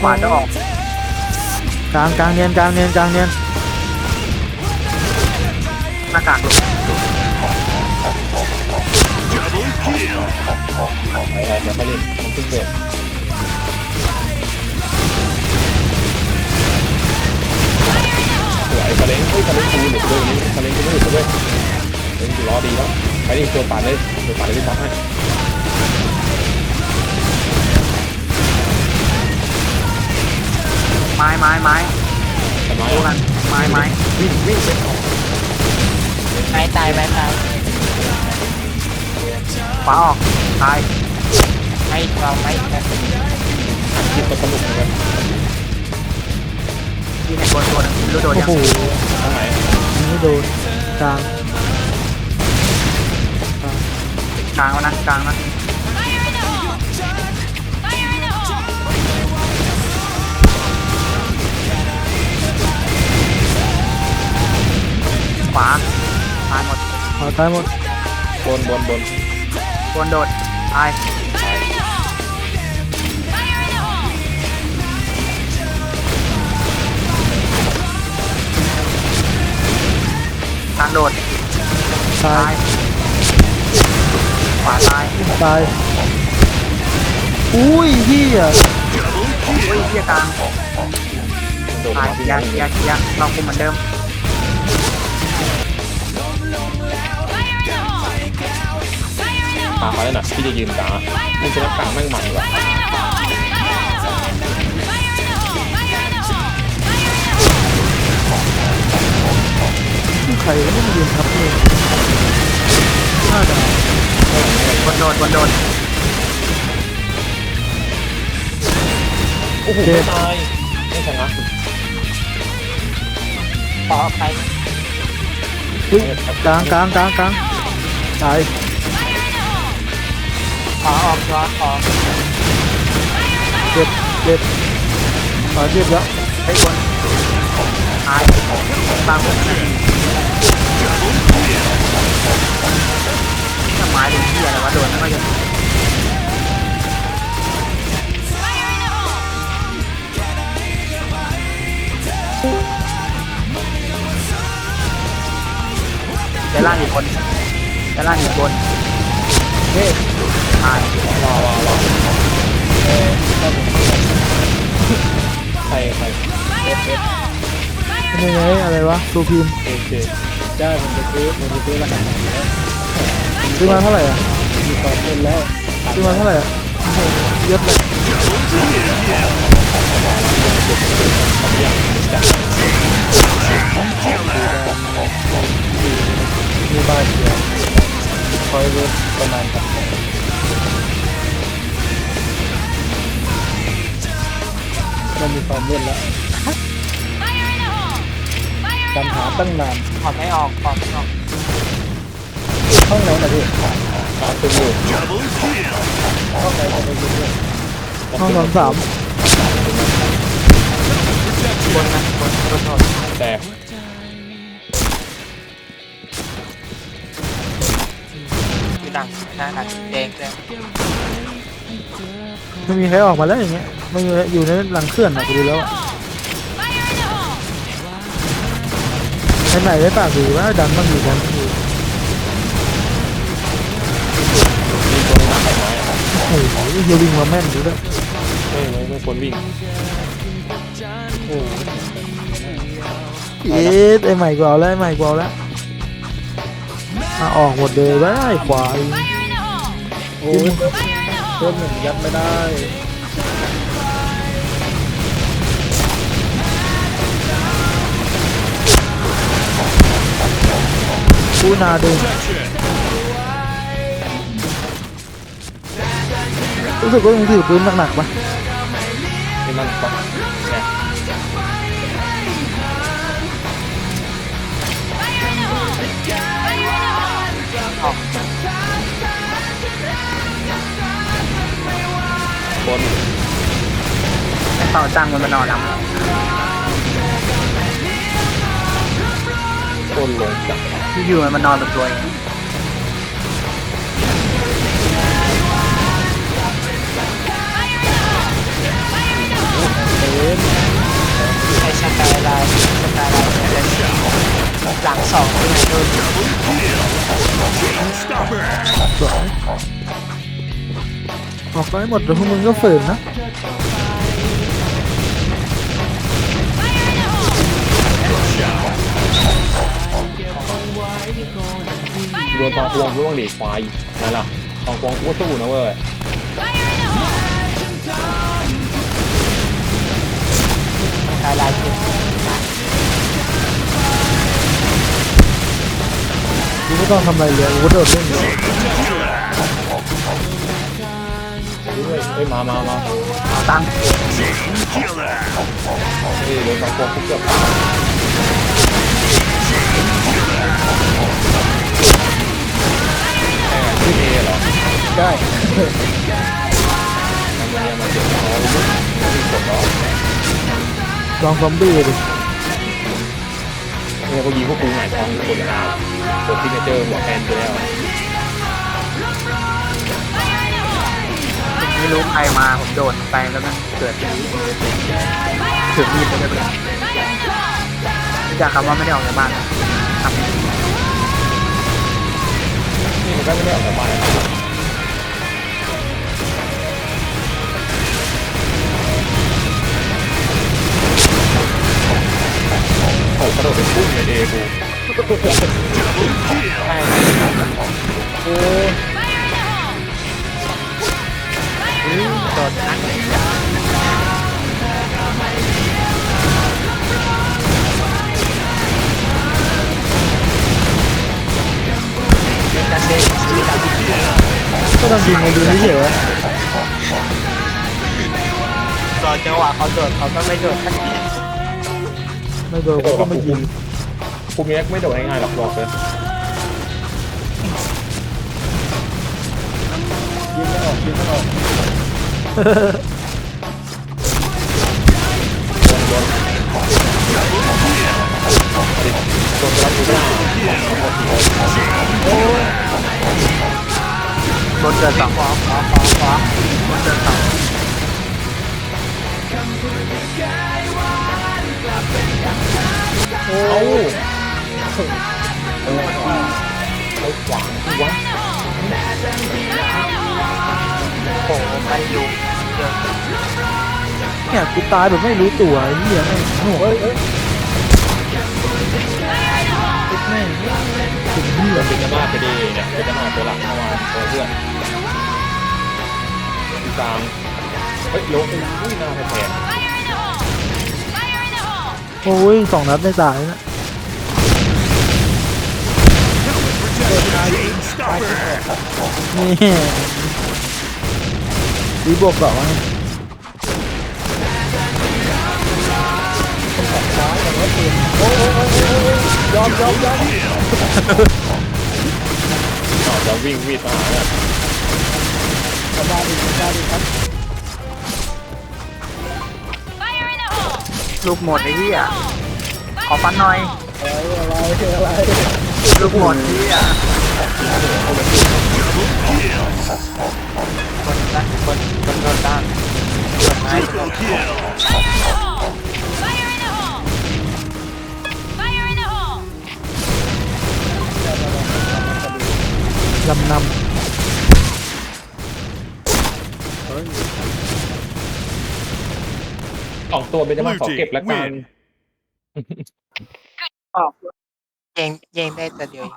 ขวาจะออกกลางกลางเนียนกลางเนียนกลางเนียนหน้ากากหลุดอะไรเดี๋ยวไม่เล่นมันเพิ่งเกิดสวยคาเลงเฮ้ยคาเลงกูหลุดด้วยนี่คาเลงกูไม่หลุดด้วยคาเลงกูล้อดีแล้วไปดิตัวปั่นเลยตัวปั่นเลยที่ปั๊มให้ ไม้ไม้ไม้ไมดูกันไม้ไม้วิ่งวิ่งไปไม้ตายไม้ตายขวาออกตายไม้เราไม้ตายคิดก็สนุกเหมือนกันยิงเห็นตัวนึงรู้โดนยังโหทางไหนอันนี้โดนกลางกลางแล้วนะกลางนะ วาตายหมดขอตายหมดบนบนบนบนโดดตายกลางโดดตาตายยขวาตายตายอุ้ยเฮียโอ้ยเฮียกลางโดดตายมาเคที่ลียนั่ร์นเคลียร์เคลียร์เราคุมเหมือนเดิม ตามมาแล้วนะพี่จะยืนกลางนี่จะนักกลางแม่งมันว่ะใครก็ไม่มายืนทับเลยน่าจะบนโดดบนโดดโอ้โหไม่ตายไม่ชนะขอไปเฮ้ยกลางกลางกลางกลางตาย ขอออกตัวขอเจ็บเจ็บขอเจ็บแล้วไอ้ยบนตายตามผมนะทำไมเป็นเฮียอะไรวะโดนไม่ก็จะเดล่างอีกคนเดล่างอีกคนเฮ้ ตายว้าวว้าวว้าวใครใครเอฟเอฟเป็นยังไงอะไรวะตัวพิมพ์เอเคได้ผมจะซื้อผมจะซื้อมาหนักซื้อมาเท่าไหร่อะมีตอนเล่นแล้วซื้อมาเท่าไหร่อะเยอะเลยมีบ้านเดียวคอยรถประมาณครับ มันมีความเล่นแล้วปัญหาตั้งนานขอไม่ออกขอไม่ออกห้องไหนนะพี่หาตัวอยู่ห้องไหนจะไปยืนด้วยห้องสามสามบนนะบนบนโดดแตกอยู่ดังหน้าดังแดงเลย ไม่มีใครออกมาแล้วอย่างเงี้ยไม่มีอยู่ในหลังเคลื่อนอะกูดูแล้วอะไอ้ไหนได้ปากดีว่าดันบ้างอยู่ดันบ้างอยู่มีตัวนักไข่ไม้ครับโอ้โหเฮียวิ่งมาแม่นดูด้วยไม่ไม่ไม่ควรวิ่งโอ้เอ๊ะไอ้ใหม่กว่าแล้วไอ้ใหม่กว่าแล้วอะออกหมดเลยว้ายควายโอ้ย เพิ่มหนึ่งยัดไม่ได้กูนาดูรู้สึกว่ามึงถือปืนหนักๆปะ ต่อจ้างมันมานอนรับต้นลงจักที่อยู่มันมานอนแบบรวยใช้สกายไลน์สกายไลน์เป็นสีหลังสองที่ไหนโดนสองออกไปหมดเดี๋ยวพวกมึงก็ฝืนนะ โดนตองพวงกูต้องหลีกควายนั่นล่ะตองพวงกูก็สู้นะเว้ยตายลายเจ็บกูไม่ต้องทำอะไรเลยกูโดดเล่นเลยเฮ้ยมามามาตั้งเฮ้ยโดนตองพวงกูเกือบตาย ที่เอเหรอได้ทำไมเนี่ยมาเจ็บคอรู้มั้ยไม่กดหรอลองซอมบี้ดิเนี่ยเขายิงพวกกูหงายท้องทุกคนเลยนะกดซิกเนเจอร์หัวแทนไปแล้วไม่รู้ใครมาผมโดดไปแล้วมันเกิดถึงมีดไปเลยจากคำว่าไม่ได้ออกจากบ้านครั ก็ไม่ได้ออกจากบ้านโอ้กระโดดเป็นพุ่งเลยเอกูใช่โอ้โดนนัก ต้องยิงมาดูนี่เฉยรอจังหวะเขาโดดเขาก็ไม่โดดทันทีไม่โดนโดนกับไม่ยิงภูมิแม็ไม่โดดง่ายๆหรอกบอกเลยยิงไม่ออกยิงไม่ออก เกิดสอขวาขวาขวาขวาเกิดสอโอ้เออเอาขวางที่วะโอ้โหมันอยู่เยอะเนี่ยกูตายแบบไม่รู้ตัวไอ้เหี้ยแม่งโอ้หเอ้ยเอ้แม่งถึงเหี้ยเป็นจะมาไปดีเนี่ยเป็นจะมาตัวหลักเมื่อวานตัวเพื่อน กลางเฮ้ยลงอุ้ยหน้าแทนโอ้ยสองนัดไม่ตายนะนี่ดีบวกสองต่อจะวิ่งวีดมา หาเนี่ยลูกหมดไอ้ที่อะขอฟันหน่อยลูกหมดที่อะคนด้านคนคนโดนด้านโดนไม้โดนลำน สองตัวเป็นจะมาขอเก็บแล้วกันออกเยงเยงได้แต่เดียวเอง